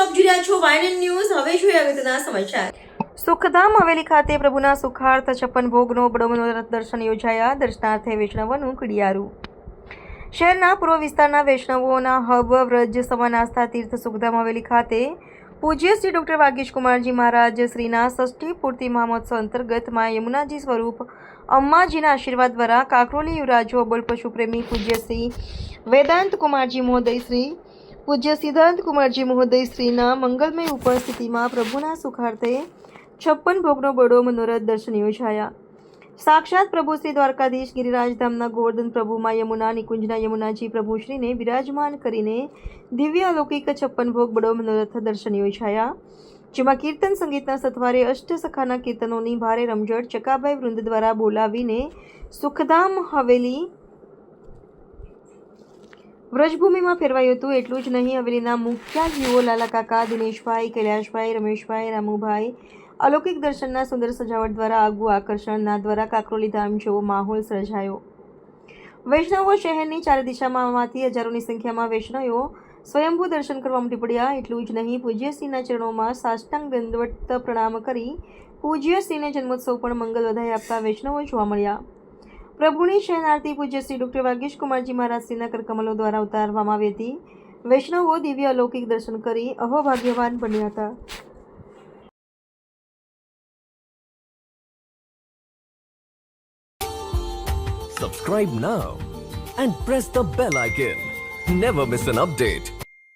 રહ્યા છો વાયનન ન્યૂઝ. હવે જોઈએ અગત્યના સમાચાર. સુખધામ હવેલી ખાતે પ્રભુના સુખાર્થ છપ્પન ભોગનો બડો દર્શન યોજાયા. દર્શનાર્થે વૈષ્ણવોનું કડિયારું. શહેરના પૂર્વ વિસ્તારના વૈષ્ણવોના હબ વ્રજ સમાન આસ્થા તીર્થ સુખધામ હવેલી ખાતે પૂજ્ય શ્રી ડૉક્ટર વાગીશ કુમારજી મહારાજ શ્રીના ષષ્ઠી પૂર્તિ મહામહોત્સવ અંતર્ગતમાં યમુનાજી સ્વરૂપ અમ્માજીના આશીર્વાદ દ્વારા કાકરોલી યુવરાજો અબોલ પશુ પ્રેમી પૂજ્ય શ્રી વેદાંત કુમારજી મહોદય શ્રી પૂજ્ય સિદ્ધાર્થ કુમારજી મહોદય શ્રીના મંગલમય ઉપસ્થિતિમાં પ્રભુના સુખાર્થે છપ્પન ભોગનો બડો મનોરથ દર્શન યોજાયા. સાક્ષાત પ્રભુ શ્રી દ્વારકાધીશ ગિરિરાજધામના ગોવર્ધન પ્રભુમાં યમુના નિકુંજના યમુનાજી પ્રભુશ્રીને બિરાજમાન કરીને દિવ્ય અલૌકિક છપ્પન ભોગ બડો મનોરથ દર્શન યોજાયા. જેમાં કીર્તન સંગીતના સથવારે અષ્ટ સખાના કીર્તનોની ભારે રમઝટ ચકાભાઈ વૃંદ દ્વારા બોલાવીને સુખધામ હવેલી વ્રજભૂમિમાં ફેરવાયું હતું એટલું જ નહીં હવેલીના મુખ્ય લાલા કાકા, દિનેશભાઈ, કૈલાશભાઈ, રમેશભાઈ, રામુભાઈ અલૌકિક દર્શનના સુંદર સજાવટ દ્વારા આગવું આકર્ષણના દ્વારા કાકરોલી ધામ જેવો માહોલ સર્જાયો. વૈષ્ણવો શહેરની ચારે દિશામાંથી હજારોની સંખ્યામાં વૈષ્ણવો સ્વયંભૂ દર્શન કરવા ઉમટી એટલું જ નહીં, પૂજ્યસિંહના ચરણોમાં સાષ્ટાંગ દંડવત પ્રણામ કરી પૂજ્યસિંહને જન્મોત્સવ પણ મંગલ વધાઈ આપતા વૈષ્ણવો જોવા મળ્યા. પ્રભુની શહેનાર્થી પૂજ્ય શ્રી ડૉક્ટર વાગીશ કુમારજી મહારાજશ્રીના કમલો દ્વારા ઉતારવામાં આવી હતી વૈષ્ણવો દિવ્ય અલૌકિક દર્શન કરી અહોભાગ્યવાન બન્યા હતા Subscribe now and press the bell icon. Never miss an update.